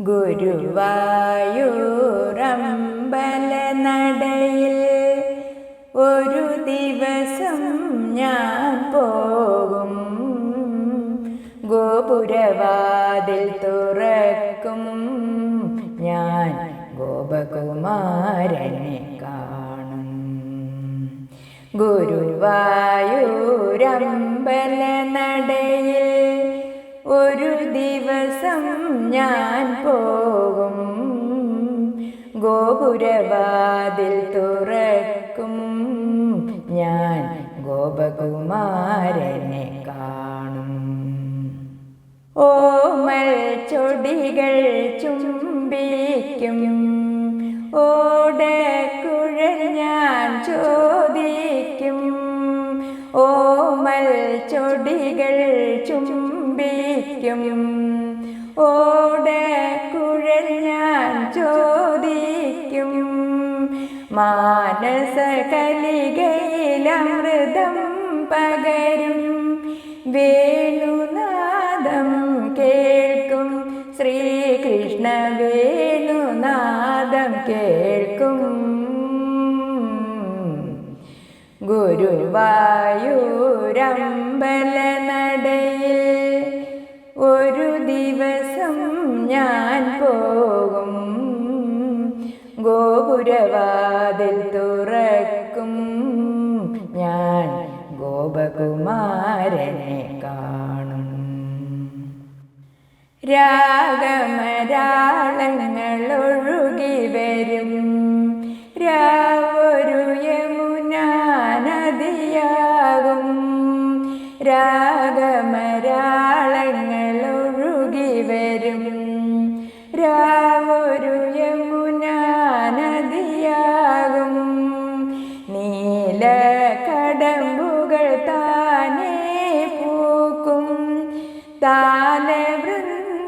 ഗുരുവായൂരമ്പല നടയിൽ ഒരു ദിവസം ഞാൻ പോകും. ഗോപുരവാതിൽ തുറക്കും. ഞാൻ ഗോപകുമാരനെ കാണും. ഗുരുവായൂരമ്പല നടയിൽ ഒരു ദിവസം ഞാൻ പോകും. ഗോപുരവാതിൽ തുറക്കും. ഞാൻ ഗോപകുമാരനെ കാണും. ഓമൽ ചൊടികൾ ചുംബിക്കും. ഓടക്കുഴൽ ഞാൻ ചോദിക്കും ചുംബിക്കും ഓടക്കുഴൽ ഞാൻ ചോദിക്കും. മാനസ കലികയിലമൃതം പകരും. വേണുനാദം കേൾക്കും. ശ്രീകൃഷ്ണ വേണുനാദം കേൾക്കും. ഗുരുവായൂരമ്പല ഒരു ദിവസം ഞാൻ പോകും. ഗോപുരവാതിൽ തുറക്കും. ഞാൻ ഗോപകുമാരനെ കാണും. രാഗമരാളങ്ങൾ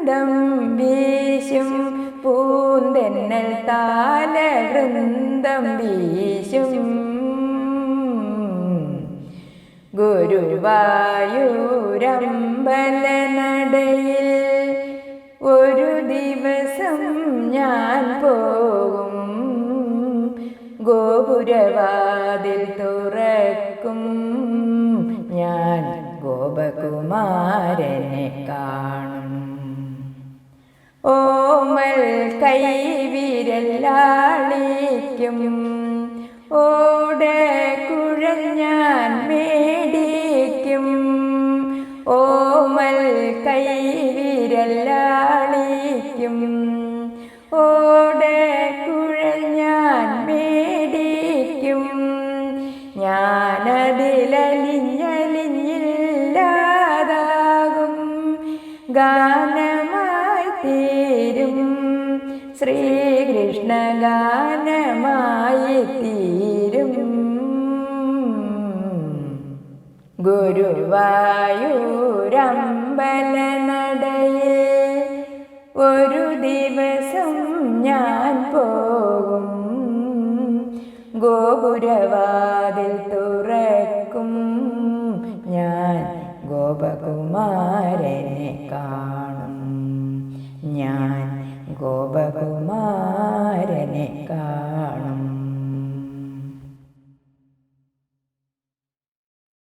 താലവൃന്ദം വീശും. പൂന്തെന്നൽ താല വൃന്ദം വീശും. ഗുരുവായൂരമ്പല നടയിൽ ഒരു ദിവസം ഞാൻ പോകും. ഗോപുരവാതിൽ തുറക്കും. ഞാൻ ഗോപകുമാരനെ കാണും. ഓമൽ കൈ കൈവിരലാളിക്കും ഓടക്കുഴൽ ഞാൻ മേടിക്കും. ഓമൽ കൈ കൈവിരലാളിക്കും ഓടക്കുഴൽ ഞാൻ മേടിക്കും. ഞാനതിലലിഞ്ഞലിഞ്ഞില്ലാതാകും. ഗാനമായി ശ്രീകൃഷ്ണ ഗാനമായി തീരും. ഗുരുവായൂരമ്പല നടയെ ഒരു ദിവസം ഞാൻ പോകും. ഗോപുരവാതിൽ തുറക്കും. ഞാൻ ഗോപകുമാരനെ കാണും. ഞാൻ ഗോപകുമാരനെ കാണും